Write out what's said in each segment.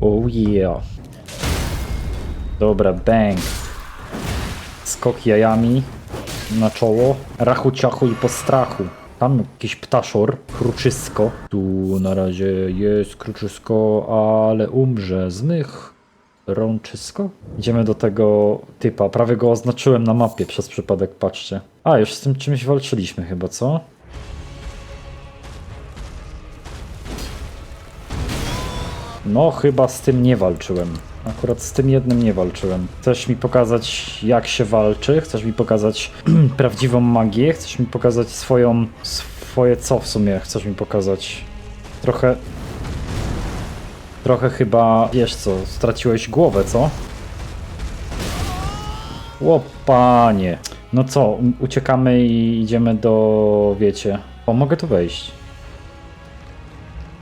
Oh yeah. Dobra, bang. Skok jajami na czoło. Rachu ciachu i po strachu. Tam jakiś ptaszor, kruczysko. Tu na razie jest kruczysko, ale umrze z mych. Rączysko? Idziemy do tego typa. Prawie go oznaczyłem na mapie przez przypadek, patrzcie. A, już z tym czymś walczyliśmy chyba, co? No, chyba z tym nie walczyłem. Akurat z tym jednym nie walczyłem. Chcesz mi pokazać, jak się walczy? Chcesz mi pokazać prawdziwą magię? Chcesz mi pokazać swoją. swoje co w sumie chcesz mi pokazać? Trochę. Trochę chyba. wiesz co, straciłeś głowę, co? O panie. No co, uciekamy i idziemy do. wiecie. O, mogę tu wejść.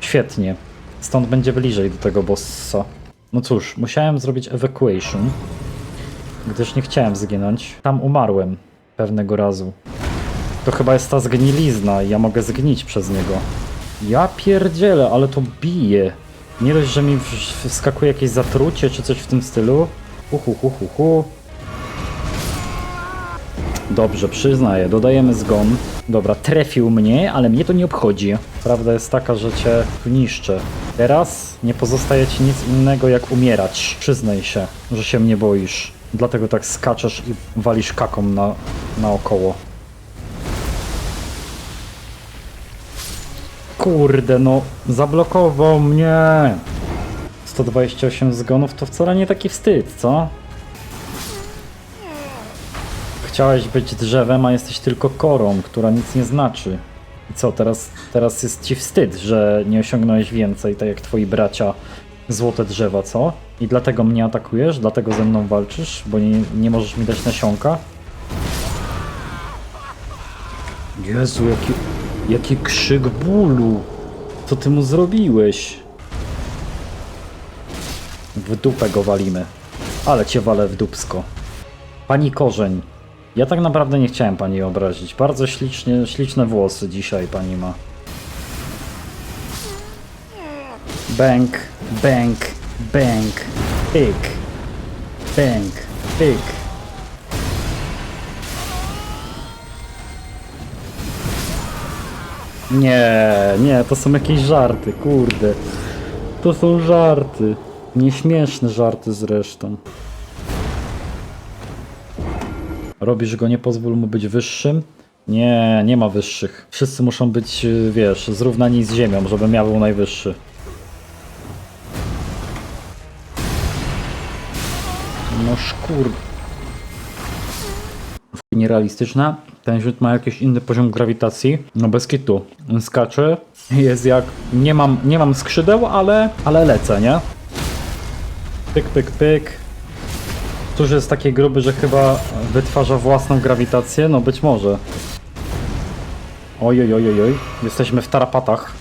Świetnie. Stąd będzie bliżej do tego bossa. No cóż, musiałem zrobić evacuation, gdyż nie chciałem zginąć. Tam umarłem pewnego razu. To chyba jest ta zgnilizna i ja mogę zgnić przez niego. Ja pierdzielę, ale to bije. Nie dość, że mi wskakuje jakieś zatrucie czy coś w tym stylu. Uhu, hu, hu, hu. Dobrze, przyznaję, dodajemy zgon. Dobra, trefił mnie, ale mnie to nie obchodzi. Prawda jest taka, że cię tu niszczę. Teraz nie pozostaje ci nic innego jak umierać. Przyznaj się, że się mnie boisz. Dlatego tak skaczesz i walisz kaką na, naokoło. Kurde, no, zablokował mnie. 128 zgonów to wcale nie taki wstyd, co? Chciałeś być drzewem, a jesteś tylko korą, która nic nie znaczy. I co, teraz, teraz jest ci wstyd, że nie osiągnąłeś więcej, tak jak twoi bracia złote drzewa, co? I dlatego mnie atakujesz, dlatego ze mną walczysz, bo nie, nie możesz mi dać nasionka? Jezu, jaki, jaki krzyk bólu! Co ty mu zrobiłeś? W dupę go walimy. Ale cię walę w dupsko. Pani Korzeń. Ja tak naprawdę nie chciałem pani obrazić. Bardzo ślicznie, śliczne włosy dzisiaj pani ma. Bang, bang, bang, pyk, bang, pyk. Nie, nie, to są jakieś żarty, kurde. To są żarty. Nieśmieszne żarty zresztą. Robisz go, nie pozwól mu być wyższym? Nie, nie ma wyższych. Wszyscy muszą być, y, wiesz, zrównani z ziemią, żeby miał był najwyższy. No szkur... Nierealistyczna. Ten rzut ma jakiś inny poziom grawitacji. No bez kitu. Skacze. Jest jak... Nie mam, nie mam skrzydeł, ale, ale lecę, nie? Pyk, pyk, pyk. Cóż jest taki gruby, że chyba wytwarza własną grawitację? No być może. Oj, oj, oj, oj. Jesteśmy w tarapatach.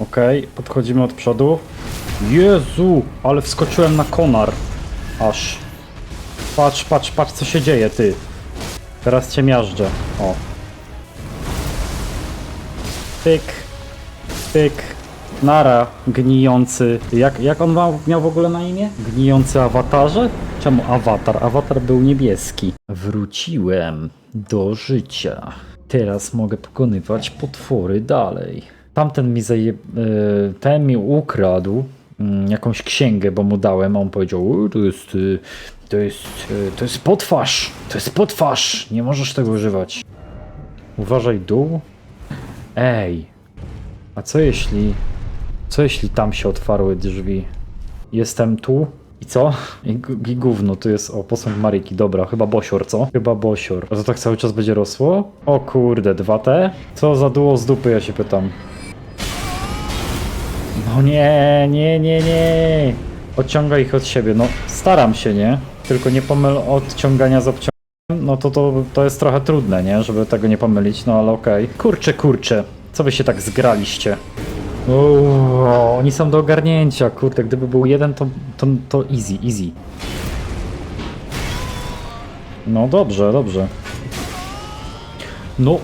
Okej, podchodzimy od przodu. Jezu, ale wskoczyłem na konar. Aż. Patrz, patrz, patrz co się dzieje, ty. Teraz cię miażdżę. O. Pyk. Pyk. Nara, gnijący. Jak, jak on miał w ogóle na imię? Gnijący awatarze? Czemu awatar? Awatar był niebieski. Wróciłem do życia. Teraz mogę pokonywać potwory dalej. Tamten mi zaje... y, ten mi ukradł mm, jakąś księgę, bo mu dałem, a on powiedział, "O, to jest... y, To jest... y, To jest potwarz! To jest potwarz! Nie możesz tego używać. Uważaj dół. Ej, a co jeśli... Co jeśli tam się otwarły drzwi? Jestem tu i co? I, i gówno, tu jest, o, posąg Maryki, dobra, chyba Bosior, co? Chyba Bosior. A to tak cały czas będzie rosło? O kurde, 2T? Co za duo z dupy, ja się pytam. No nie, nie, nie, nie. Odciągaj ich od siebie, no staram się, nie? Tylko nie pomyl odciągania z obciąganiem. No to, to, to jest trochę trudne, nie? Żeby tego nie pomylić, no ale okej. Kurczę, kurczę. Co wy się tak zgraliście? Uuu, oni są do ogarnięcia, kurde, gdyby był jeden, to, to, to easy, easy. No dobrze, dobrze. No,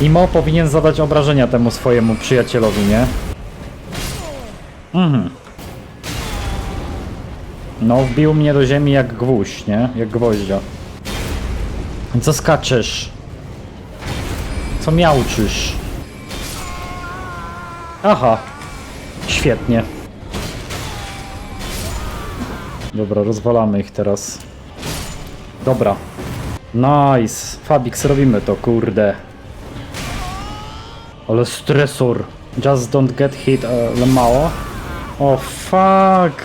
Imo powinien zadać obrażenia temu swojemu przyjacielowi, nie? Mhm. No, wbił mnie do ziemi jak gwóźdź, nie? Jak gwoździa. Co skaczesz? Co miałczysz? Aha. Świetnie. Dobra, rozwalamy ich teraz. Dobra. Nice. Fabix, robimy to, kurde. Ale stresor. Just don't get hit, ale mało. O, fuck.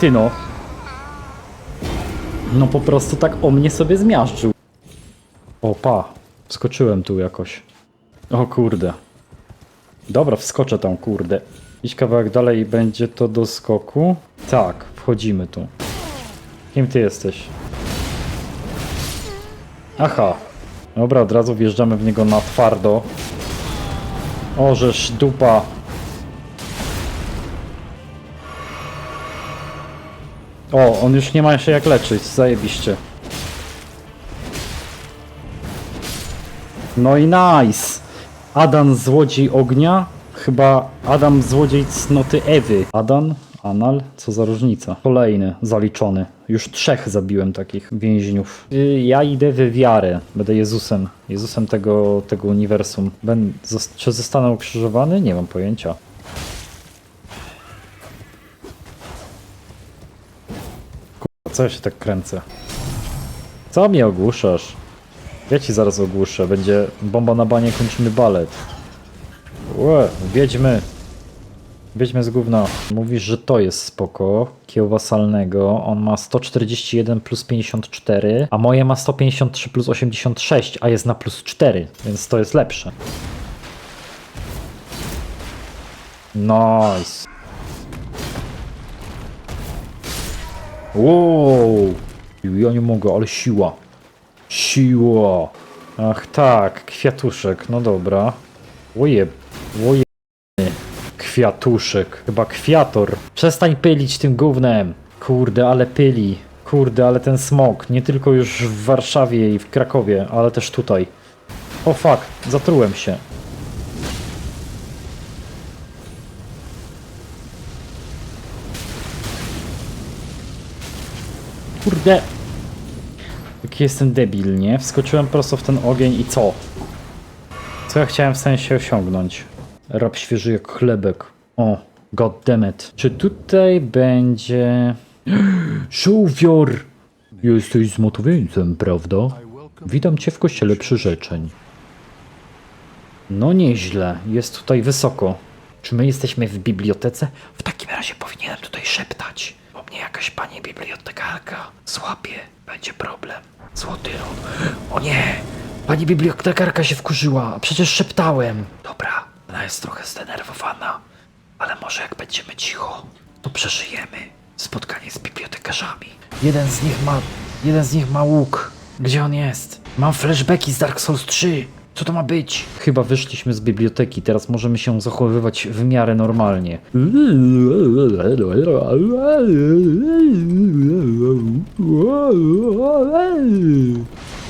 Ty no. No po prostu tak o mnie sobie zmiażdżył. O, pa. Wskoczyłem tu jakoś. O kurde. Dobra, wskoczę tam, kurde. Iść kawałek dalej i będzie to do skoku. Tak, wchodzimy tu. Kim ty jesteś? Aha. Dobra, od razu wjeżdżamy w niego na twardo. Orzesz, dupa. O, on już nie ma się jak leczyć, zajebiście. No i nice! Adam Złodziej Ognia, chyba Adam Złodziej Cnoty Ewy. Adam? Anal? Co za różnica. Kolejny, zaliczony. Już trzech zabiłem takich więźniów. Y, Ja idę w wiarę. Będę Jezusem. Jezusem tego, tego uniwersum. Ben, czy zostanę ukrzyżowany? Nie mam pojęcia. Kurwa, co ja się tak kręcę? Co mnie ogłuszasz? Ja ci zaraz ogłuszę. Będzie bomba na banie, kończymy balet. Łe, wiedźmy. Wiedźmy z gówna. Mówisz, że to jest spoko. Kieł wasalnego. On ma 141 plus 54, a moje ma 153 plus 86, a jest na plus 4, więc to jest lepsze. Nice. Wow. Ja nie mogę, ale siła. Siła. Ach tak, kwiatuszek, no dobra. Oje, oje. Kwiatuszek, chyba kwiator. Przestań pylić tym gównem. Kurde, ale pyli. Kurde, ale ten smog. Nie tylko już w Warszawie i w Krakowie, ale też tutaj. O fuck, zatrułem się. Kurde. Jaki jestem debil, nie? Wskoczyłem prosto w ten ogień i co? Co ja chciałem w sensie osiągnąć? Rab świeży jak chlebek. O, goddammit. Czy tutaj będzie... Żółwior! Jesteś zmotowieńcem, prawda? Witam cię w kościele przyrzeczeń. No nieźle, jest tutaj wysoko. Czy my jesteśmy w bibliotece? W takim razie powinienem tutaj szeptać. Mnie jakaś pani bibliotekarka złapie. Będzie problem. Złotyro. O nie! Pani bibliotekarka się wkurzyła. Przecież szeptałem. Dobra, ona jest trochę zdenerwowana. Ale może jak będziemy cicho, to przeżyjemy spotkanie z bibliotekarzami. Jeden z nich ma... Jeden z nich ma łuk. Gdzie on jest? Mam flashbacki z Dark Souls 3. Co to ma być? Chyba wyszliśmy z biblioteki, teraz możemy się zachowywać w miarę normalnie.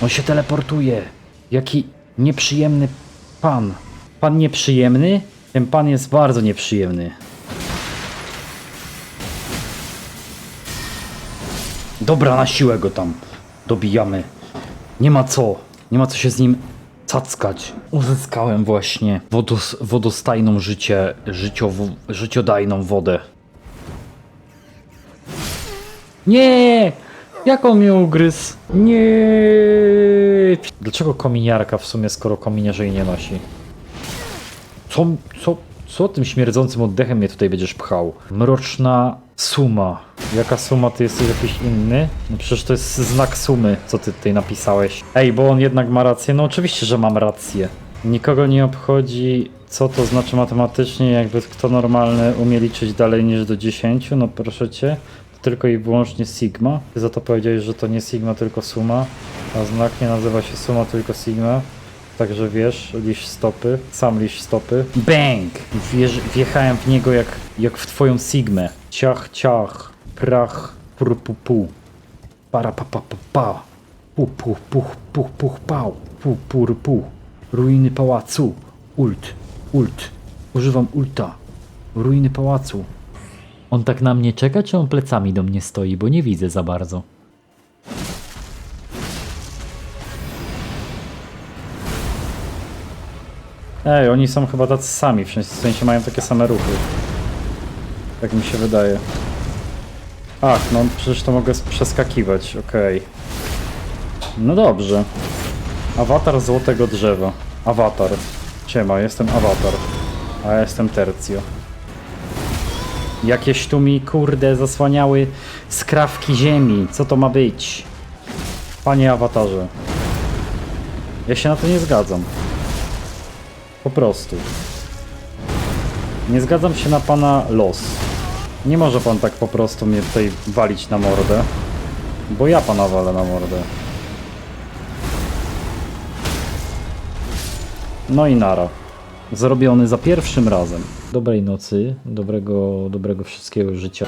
On się teleportuje. Jaki nieprzyjemny pan. Pan nieprzyjemny? Ten pan jest bardzo nieprzyjemny. Dobra, na siłę go tam dobijamy. Nie ma co. Nie ma co się z nim cackać. Uzyskałem właśnie wodos, wodostajną życie, życiowo, życiodajną wodę. Nie! Jak on mnie ugryzł? Nie! Dlaczego kominiarka w sumie, skoro kominiarze jej nie nosi? Co, co, co tym śmierdzącym oddechem mnie tutaj będziesz pchał? Mroczna suma. Jaka suma? Ty jesteś jakiś inny? No przecież to jest znak sumy, co ty tutaj napisałeś. Ej, bo on jednak ma rację. No oczywiście, że mam rację. Nikogo nie obchodzi, co to znaczy matematycznie, jakby kto normalny umie liczyć dalej niż do 10, no proszę cię. To tylko i wyłącznie sigma. Ty za to powiedziałeś, że to nie sigma, tylko suma, a znak nie nazywa się suma, tylko sigma. Także wiesz, liść stopy, sam liść stopy. Bang! Wjeż, wjechałem w niego jak, jak w twoją sigmę. Ciach, ciach, prach, pur, pu, pu. Para, pa, pa, pa, pa. Puch, puch, puch, puch, puch, pał. Puch, pur, puch. Ruiny pałacu. Ult, ult. Używam ulta. Ruiny pałacu. On tak na mnie czeka, czy on plecami do mnie stoi, bo nie widzę za bardzo. Ej, oni są chyba tacy sami, w sensie- mają takie same ruchy. Tak mi się wydaje. Ach, no przecież to mogę przeskakiwać, okej. No dobrze. Awatar złotego drzewa. Awatar. Ciema, jestem awatar. A ja jestem tercjo. Jakieś tu mi kurde zasłaniały skrawki ziemi. Co to ma być? Panie awatarze. Ja się na to nie zgadzam. Po prostu. Nie zgadzam się na pana los. Nie może pan tak po prostu mnie tutaj walić na mordę. Bo ja pana walę na mordę. No i nara. Zrobiony za pierwszym razem. Dobrej nocy, dobrego, dobrego wszystkiego życia.